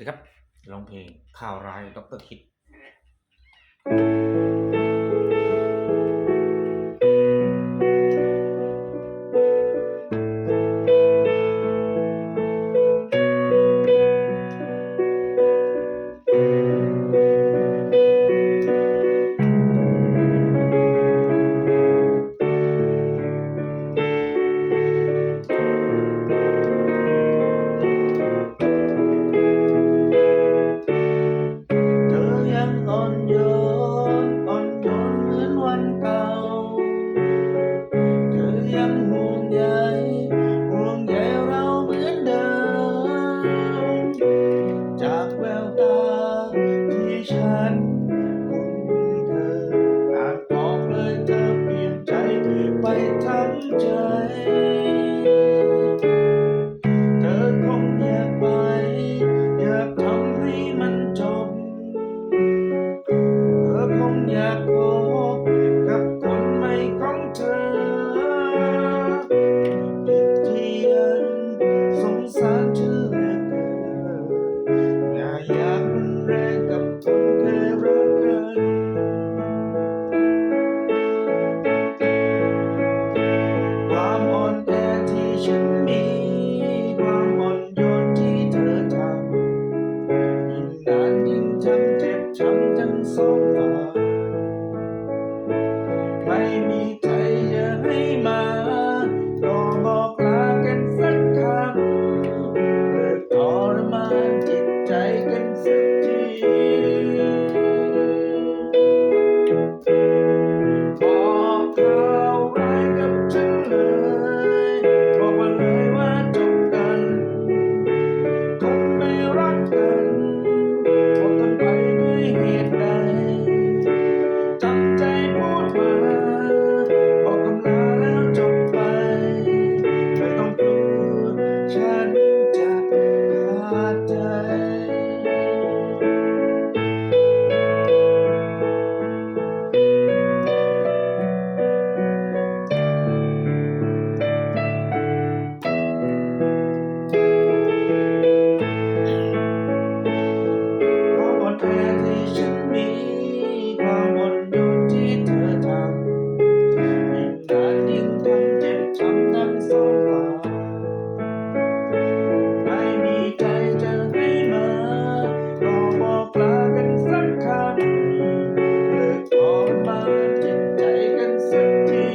นะครับร้องเพลงข่าวร้ายด็อกเตอร์คิด heaven. me. แปลกที่ฉันมีความหมดดูที่เธอทำยิ่งนานยิ่งคงเจ็บช้ำทั้งสองฝ่ายไม่มีใคจะให้มาก็บอกลากันสักคำเลิกทรมาจิตใจกันสักที